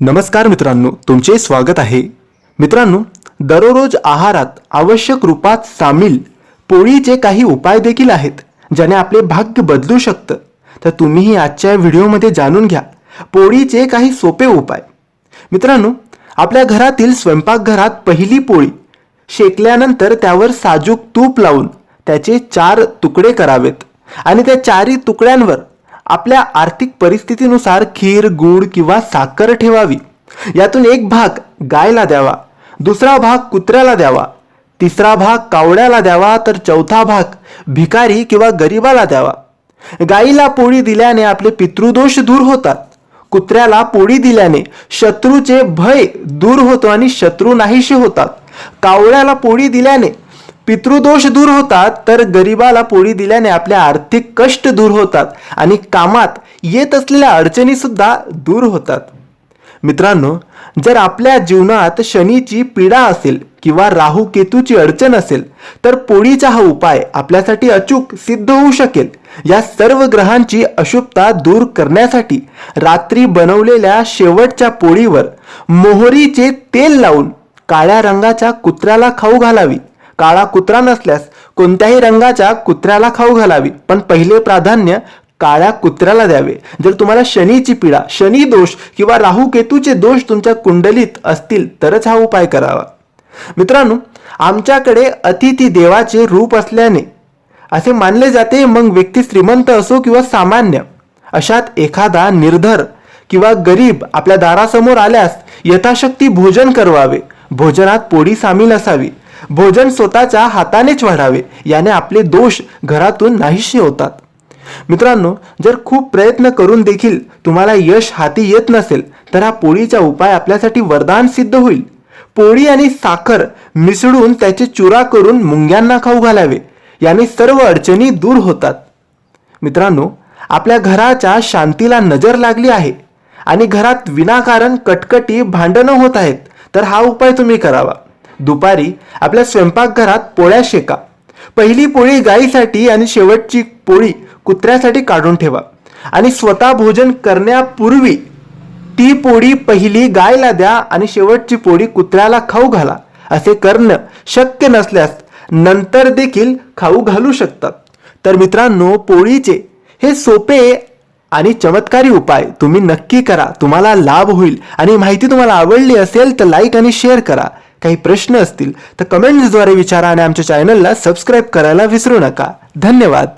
नमस्कार मित्रांनो तुमचे स्वागत आहे. मित्रांनो दररोज आहारात आवश्यक रूपात सामील पोळीचे काही उपाय देखील आहेत ज्याने आपले भाग्य बदलू शकतं. तर तुम्हीही आजच्या व्हिडिओमध्ये जाणून घ्या पोळीचे काही सोपे उपाय. मित्रांनो आपल्या घरातील स्वयंपाकघरात पहिली पोळी शेकल्यानंतर त्यावर साजूक तूप लावून त्याचे चार तुकडे करावेत. आणि त्या चारही तुकड्यांवर आपल्या आर्थिक परिस्थितीनुसार खीर गूळ किंवा साखर ठेवावी. यातून एक भाग गायला द्यावा दुसरा भाग कुत्र्याला द्यावा तिसरा भाग कावड्याला द्यावा तर चौथा भाग भिकारी किंवा गरिबाला द्यावा. गाईला पोळी दिल्याने आपले पितृदोष दूर होतात. कुत्र्याला पोळी दिल्याने शत्रूचे भय दूर होतो आणि शत्रू नाहीशी होतात. कावळ्याला पोळी दिल्याने पितृदोष दूर होतात तर गरिबाला पोळी दिल्याने आपले आर्थिक कष्ट दूर होतात आणि कामात येत असलेल्या अडचणीसुद्धा दूर होतात. मित्रांनो जर आपल्या जीवनात शनीची पीडा असेल किंवा राहू केतूची अडचण असेल तर पोळीचा हा उपाय आपल्यासाठी अचूक सिद्ध होऊ शकेल. या सर्व ग्रहांची अशुभता दूर करण्यासाठी रात्री बनवलेल्या शेवटच्या पोळीवर मोहरीचे तेल लावून काळ्या रंगाच्या कुत्र्याला खाऊ घालावी. काळा कुत्रा नसल्यास कोणत्याही रंगाच्या कुत्र्याला खाऊ घालावी. पण पहिले प्राधान्य काळ्या कुत्र्याला द्यावे. जर तुम्हाला शनीची पीडा शनी दोष किंवा राहू केतूचे दोष तुमच्या कुंडलीत असतील तरच हा उपाय करावा. मित्रांनो आमच्याकडे अतिथी देवाचे रूप असल्याने असे मानले जाते मग व्यक्ती श्रीमंत असो किंवा सामान्य अशात एखादा निर्धर किंवा गरीब आपल्या दारासमोर आल्यास यथाशक्ती भोजन करवावे. भोजनात पोळी सामील असावी. भोजन स्वतःच्या हातानेच वाढावे याने आपले दोष घरातून नाहीसे होतात. मित्रांनो जर खूप प्रयत्न करून देखील तुम्हाला यश हाती येत नसेल तर हा पोळीचा उपाय आपल्यासाठी वरदान सिद्ध होईल. पोळी आणि साखर मिसळून त्याचे चुरा करून मुंग्यांना खाऊ घालावे याने सर्व अडचणी दूर होतात. मित्रांनो आपल्या घराच्या शांतीला नजर लागली आहे आणि घरात विनाकारण कटकटी भांडणं होत आहेत तर हा उपाय तुम्ही करावा. दुपारी आपल्या स्वयंपाकघरात पोळ्या शेका. पहिली पोळी गाईसाठी आणि शेवटची पोळी कुत्र्यासाठी काढून ठेवा. आणि स्वतः भोजन करण्यापूर्वी ती पोळी पहिली गायला द्या आणि शेवटची पोळी कुत्र्याला खाऊ घाला. असे करणं शक्य नसल्यास नंतर देखील खाऊ घालू शकतात. तर मित्रांनो पोळीचे हे सोपे आणि चमत्कारी उपाय तुम्ही नक्की करा. तुम्हाला लाभ होईल. आणि माहिती तुम्हाला आवडली असेल तर लाईक आणि शेअर करा. काही प्रश्न असतील तर कमेंट्सद्वारे विचारा आणि आमच्या चॅनलला सबस्क्राईब करायला विसरू नका. धन्यवाद.